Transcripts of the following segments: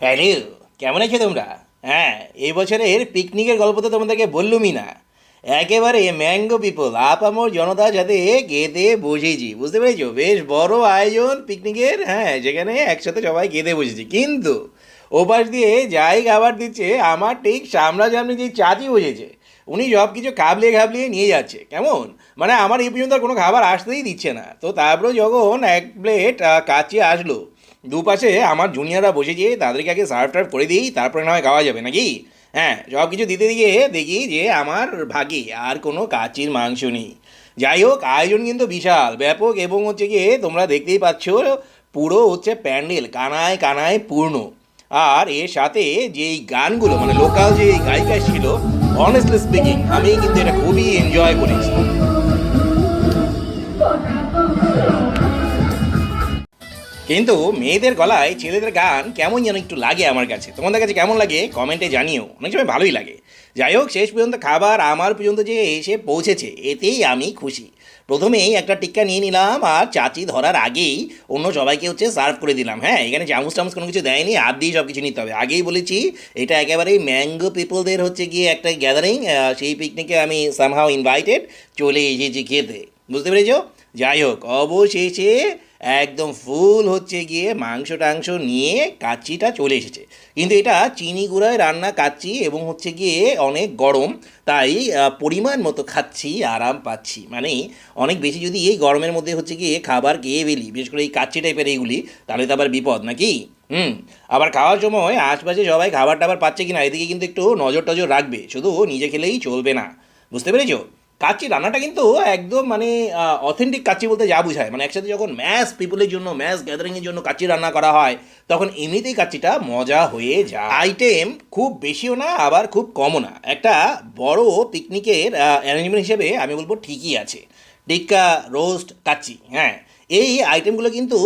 Hello, কেমন আছো তোমরা? হ্যাঁ এই বছরের পিকনিকের গল্প তো তোমাদেরকে বললুমই না। একেবারে ম্যাঙ্গো পিপল আপামর জনতার সাথে কেঁদে বসেছি বুঝতে পেরেছ? বেশ বড় আয়োজন পিকনিকের হ্যাঁ যেখানে একসাথে সবাই কেঁদে বসেছি কিন্তু ওপাশ দিয়ে যাই খাবার দিচ্ছে, আমার ঠিক সামনাসামনি যে চাচি বসেছে, উনি সব কিছু খাবলিয়ে খাবলিয়ে নিয়ে যাচ্ছে। কেমন? মানে আমার এই পর্যন্ত কোনো খাবার আসতেই দিচ্ছে না। তো তারপরে যখন এক প্লেট কাচি আসলো দুপাশে আমার জুনিয়ররা বসেছে তাদেরকে আগে সার্ভ টার্ভ করে দিই তারপরে না হয় খাওয়া যাবে নাকি? হ্যাঁ সব কিছু দিতে দিয়ে দেখি যে আমার ভাগে আর কোনো কাচির মাংস নেই। যাই হোক, আয়োজন কিন্তু বিশাল, ব্যাপক এবং হচ্ছে গিয়ে তোমরা দেখতেই পাচ্ছ পুরো হচ্ছে প্যান্ডেল কানায় কানায় পূর্ণ। আর এর সাথে যেই গানগুলো মানে লোকাল যে গায়িকা ছিল অনেস্টলি স্পিকিং আমি কিন্তু এটা খুবই এনজয় করেছি। কিন্তু মেয়েদের গলায় ছেলেদের গান কেমন যেন একটু লাগে আমার কাছে। তোমাদের কাছে কেমন লাগে কমেন্টে জানিও। অনেক সময় ভালোই লাগে। যাই হোক, শেষ পর্যন্ত খাবার আমার পর্যন্ত যে এসে পৌঁছেছে, এতেই আমি খুশি। প্রথমেই একটা টিক্কা নিয়ে নিলাম আর চাচি ধরার আগেই অন্য সবাইকে হচ্ছে সার্ভ করে দিলাম। হ্যাঁ এখানে চামচ টামচ কোনো কিছু দেয়নি, হাত দিয়ে সব কিছু নিতে হবে। আগেই বলেছি, এটা একেবারেই ম্যাঙ্গো পিপলদের হচ্ছে গিয়ে একটা গ্যাদারিং সেই পিকনিকে আমি সামহাও ইনভাইটেড চলে এসেছি খেতে। বুঝতে পেরেছ? যাই হোক, অবশেষে একদম ফুল হচ্ছে গিয়ে মাংস টাংস নিয়ে কাচ্চিটা চলে এসেছে। কিন্তু এটা চিনি গুঁড়ায় রান্না কাচ্চি এবং হচ্ছে গিয়ে অনেক গরম, তাই পরিমাণ মতো খাচ্ছি, আরাম পাচ্ছি। মানে অনেক বেশি যদি এই গরমের মধ্যে হচ্ছে গিয়ে খাবার খেয়ে ফেলি, বিশেষ করে এই কাচ্চি টাইপের এইগুলি তাহলে তো আবার বিপদ, নাকি? হুম, আবার খাওয়ার সময় আশপাশে সবাই খাবার টাবার পাচ্ছে কিনা, এদিকে কিন্তু একটু নজর টজর রাখবে, শুধু নিজে খেলেই চলবে না। বুঝতে পেরেছ? কাচ্চি রান্নাটা কিন্তু একদম মানে অথেন্টিক কাচি বলতে যা বোঝায়। মানে একসাথে যখন ম্যাস পিপুলের জন্য ম্যাস গ্যাদারিংয়ের জন্য কাচি রান্না করা হয়, তখন এমনিতেই কাচিটা মজা হয়ে যায়। আইটেম খুব বেশিও না, আবার খুব কমও না। একটা বড় পিকনিকের অ্যারেঞ্জমেন্ট হিসেবে আমি বলব ঠিকই আছে। টিক্কা রোস্ট কাচি হ্যাঁ? এই আইটেমগুলো কিন্তু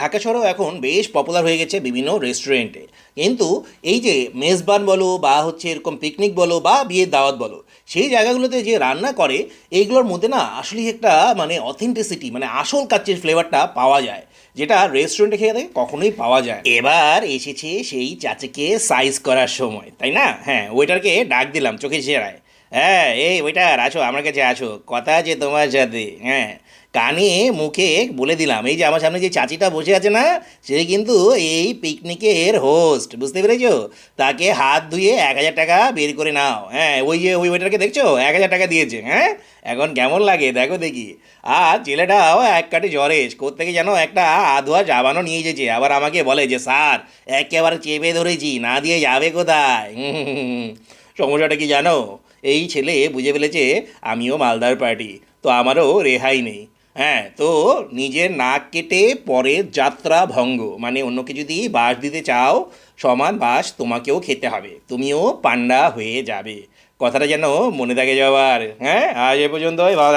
ঢাকা শহরেও এখন বেশ পপুলার হয়ে গেছে বিভিন্ন রেস্টুরেন্টে কিন্তু এই যে মেজবান বলো বা হচ্ছে এরকম পিকনিক বলো বা বিয়ের দাওয়াত বলো, সেই জায়গাগুলোতে যে রান্না করে, এইগুলোর মধ্যে না আসলে একটা মানে অথেন্টিসিটি মানে আসল কাচ্চির ফ্লেভারটা পাওয়া যায়, যেটা রেস্টুরেন্টে খেয়ে কখনোই পাওয়া যায় এবার এসেছে সেই চাচিকে সাইজ করার সময়, তাই না? হ্যাঁ ওয়েটারকে ডাক দিলাম চোখে চেরায় হ্যাঁ এই ওইটার, আছো, আমার কাছে আছো। কথা আছে তোমার সাথে হ্যাঁ। কানে মুখে বলে দিলাম, এই যে আমার সামনে যে চাচিটা বসে আছে না, সে কিন্তু এই পিকনিকের হোস্ট বুঝতে পেরেছ? তাকে হাত ধুয়ে এক হাজার টাকা বের করে নাও হ্যাঁ। ওই যে, ওই ওইটাকে দেখছ? এক হাজার টাকা দিয়েছে হ্যাঁ। এখন কেমন লাগে, দেখো দেখি। আর ছেলেটাও এক কাটে জরেশ কোত্থেকে যেন একটা আধোয়া জাবানো নিয়ে এসেছে। আবার আমাকে বলে যে, স্যার, একেবারে চেপে ধরেছি, না দিয়ে যাবে কোথায়? সমস্যাটা কি জানো? এই ছেলে বুঝে ফেলেছে আমিও মালদার পার্টি, তো আমারও রেহাই নেই। হ্যাঁ তো নিজের নাক কেটে পরের যাত্রা ভঙ্গ মানে অন্যকে যদি বাস দিতে চাও, সমান বাস তোমাকেও খেতে হবে, তুমিও পান্ডা হয়ে যাবে। কথাটা যেন মনে থাকে যাওয়ার হ্যাঁ? আজ এ পর্যন্তই, ভালো